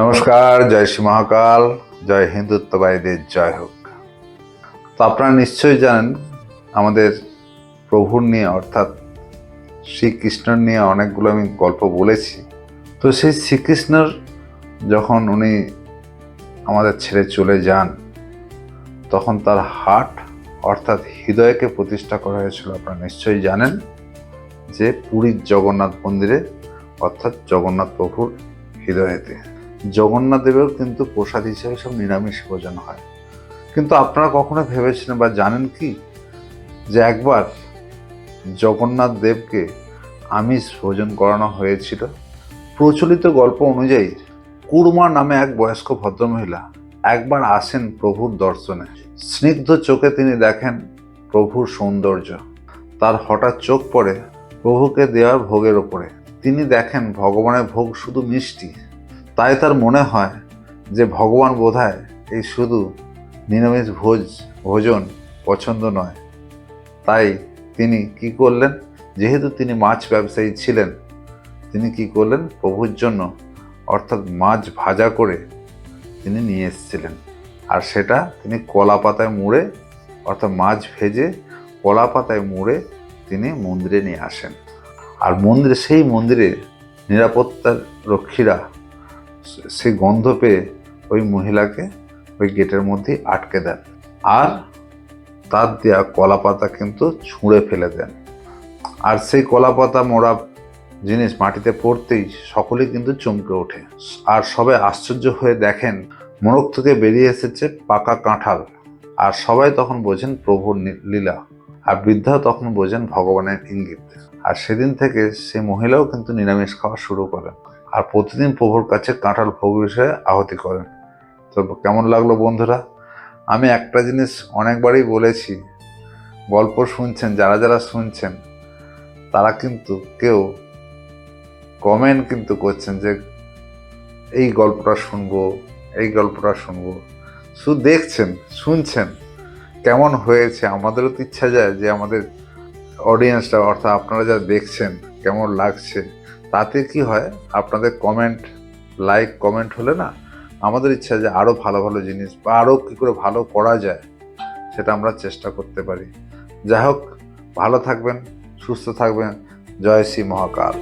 নমস্কার, জয় শ্রী মহাকাল, জয় হিন্দুত্ববাদীদের, জয় হোক। তো আপনারা নিশ্চয়ই জানেন, আমাদের প্রভুর নিয়ে, অর্থাৎ শ্রীকৃষ্ণর নিয়ে অনেকগুলো আমি গল্প বলেছি। তো সেই শ্রীকৃষ্ণর যখন উনি আমাদের ছেড়ে চলে যান, তখন তার হাট অর্থাৎ হৃদয়কে প্রতিষ্ঠা করা হয়েছিল, আপনারা নিশ্চয়ই জানেন, যে পুরীর জগন্নাথ মন্দিরে, অর্থাৎ জগন্নাথ প্রভুর হৃদয়েতে। জগন্নাথ দেবের কিন্তু প্রসাদ হিসেবে সব নিরামিষ ভোজন হয়। কিন্তু আপনারা কখনো ভেবেছিলেন বা জানেন কি? যে একবার জগন্নাথ দেবকে আমিষ ভোজন করানো হয়েছিল। প্রচলিত গল্প অনুযায়ী কুরমা নামে এক বয়স্ক ভদ্রমহিলা একবার আসেন প্রভুর দর্শনে। স্নিগ্ধ চোখে তিনি দেখেন প্রভুর সৌন্দর্য। তার হঠাৎ চোখ পড়ে প্রভুকে দেওয়া ভোগের ওপরে তিনি দেখেন ভগবানের ভোগ শুধু মিষ্টি। তাই তার মনে হয় যে ভগবান বোধহয় এই শুধু নিরামিষ ভোজ, ভোজন পছন্দ নয়। তাই তিনি কি করলেন? যেহেতু তিনি মাছ ব্যবসায়ী ছিলেন, তিনি কি করলেন? প্রভুর জন্য অর্থাৎ মাছ ভাজা করে তিনি নিয়ে এসেছিলেন। আর সেটা তিনি কলা পাতায় মুড়ে, অর্থাৎ মাছ ভেজে কলা পাতায় মুড়ে তিনি মন্দিরে নিয়ে আসেন। আর মন্দিরে, সেই মন্দিরে নিরাপত্তার রক্ষীরা সেই গন্ধ পেয়ে ওই মহিলাকে ওই গেটের মধ্যে আটকে দেন। আর তার দেওয়া কলা পাতা কিন্তু ছুঁড়ে ফেলে দেন। আর সেই কলা পাতা মোড়া জিনিস মাটিতে পড়তেই সকলেই কিন্তু চমকে ওঠে। আর সবাই আশ্চর্য হয়ে দেখেন, মোড়ক থেকে বেরিয়ে এসেছে পাকা কাঁঠাল। আর সবাই তখন বোঝেন প্রভুর লীলা। আর বৃদ্ধা তখন বোঝেন ভগবানের ইঙ্গিত। আর সেদিন থেকে সে মহিলাও কিন্তু নিরামিষ খাওয়া শুরু করেন। আর প্রতিদিন প্রভুর কাছে কাঁঠাল ভোগ বিষয়ে আহতি করেন। তো কেমন লাগল বন্ধুরা? আমি একটা জিনিস অনেকবারই বলেছি, গল্প শুনছেন, যারা যারা শুনছেন, তারা কিন্তু কেউ কমেন্ট কিন্তু করছেন যে, এই গল্পটা শুনব, এই গল্পটা শুনব। শুধু দেখছেন, শুনছেন কেমন হয়েছে। আমাদেরও তো ইচ্ছা যায় যে আমাদের অডিয়েন্সটা অর্থাৎ আপনারা যা দেখছেন, কেমন লাগছে। তাতে কি হয়, আপনাদের কমেন্ট লাইক কমেন্ট হলে না, আমাদের ইচ্ছা যে আরও ভালো ভালো জিনিস বা আরও কী করে ভালো করা যায়, সেটা আমরা চেষ্টা করতে পারি। যাই হোক, ভালো থাকবেন, সুস্থ থাকবেন। জয় শ্রী মহাকাল।